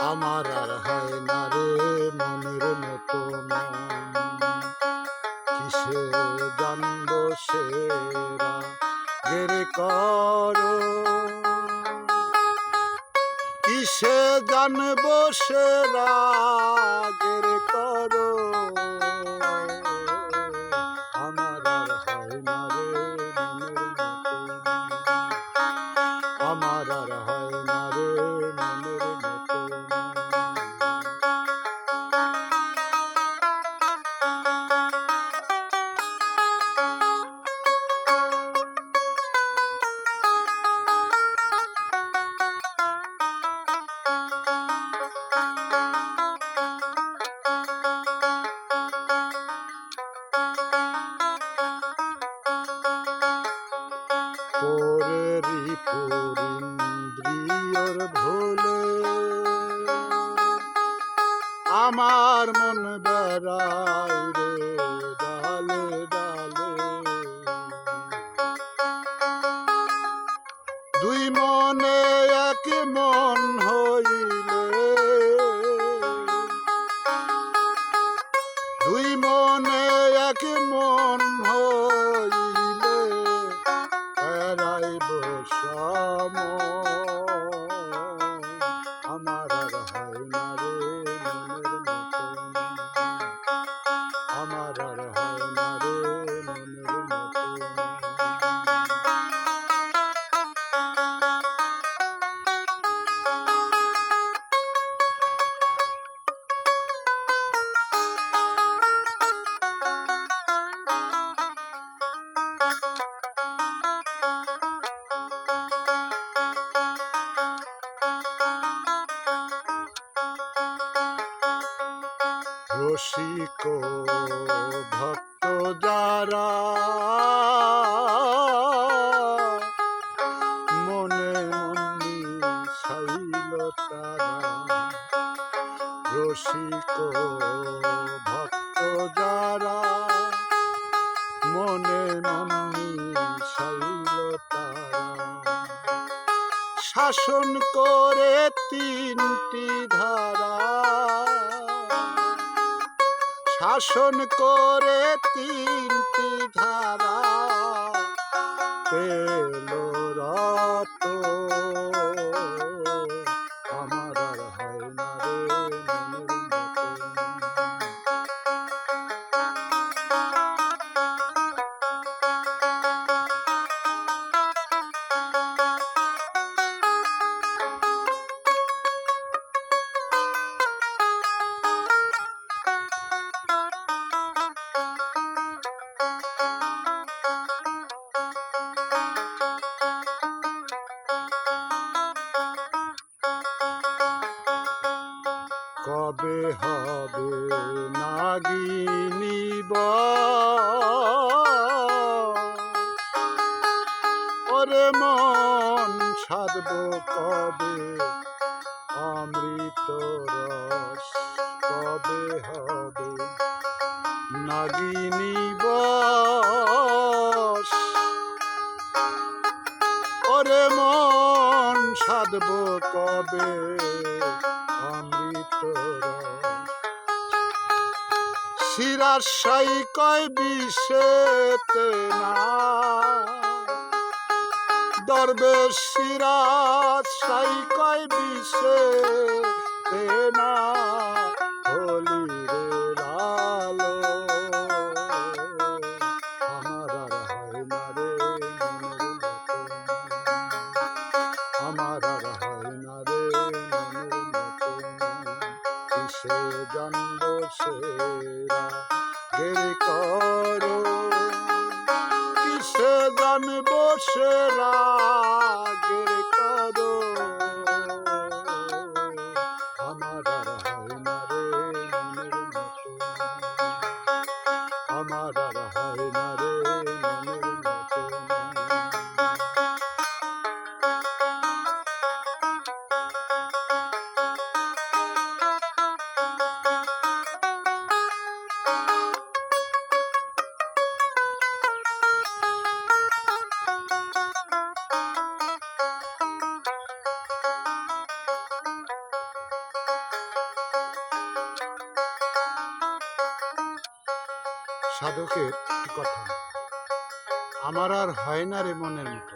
আমার আর হয় না রে মনের মতো কিসে জানব সেরা জেরে করো কিসে সেরা জেরে করো পরিন্দ্রিয়র ভোলে। আমার মন বেড়ায় দুই মনে এক মন হইলে। দুই মনে এক মন হইলে। রসিক ভক্ত যারা মনে মনি সাইল তারা রসিক ভক্ত যারা মনে মনি সাইল তারা শাসন করে তিনটি ধারা শাসন করে তিনটি কবে হবে নাগিনীব ওরে মন সাধব কবে? অমৃত রস কবে হবে? নাগিনীব ওরে মন সাধব কবে? অমৃত শিরাশাই কয় বিষেতে না। দরবেশ শিরাশাই কয় বিষে না। হলি জানব সেরা। দেরি করো কিসে জানব সেরা? করো। সাধকের কথা। আমার আর হয় না রে মনের মতো।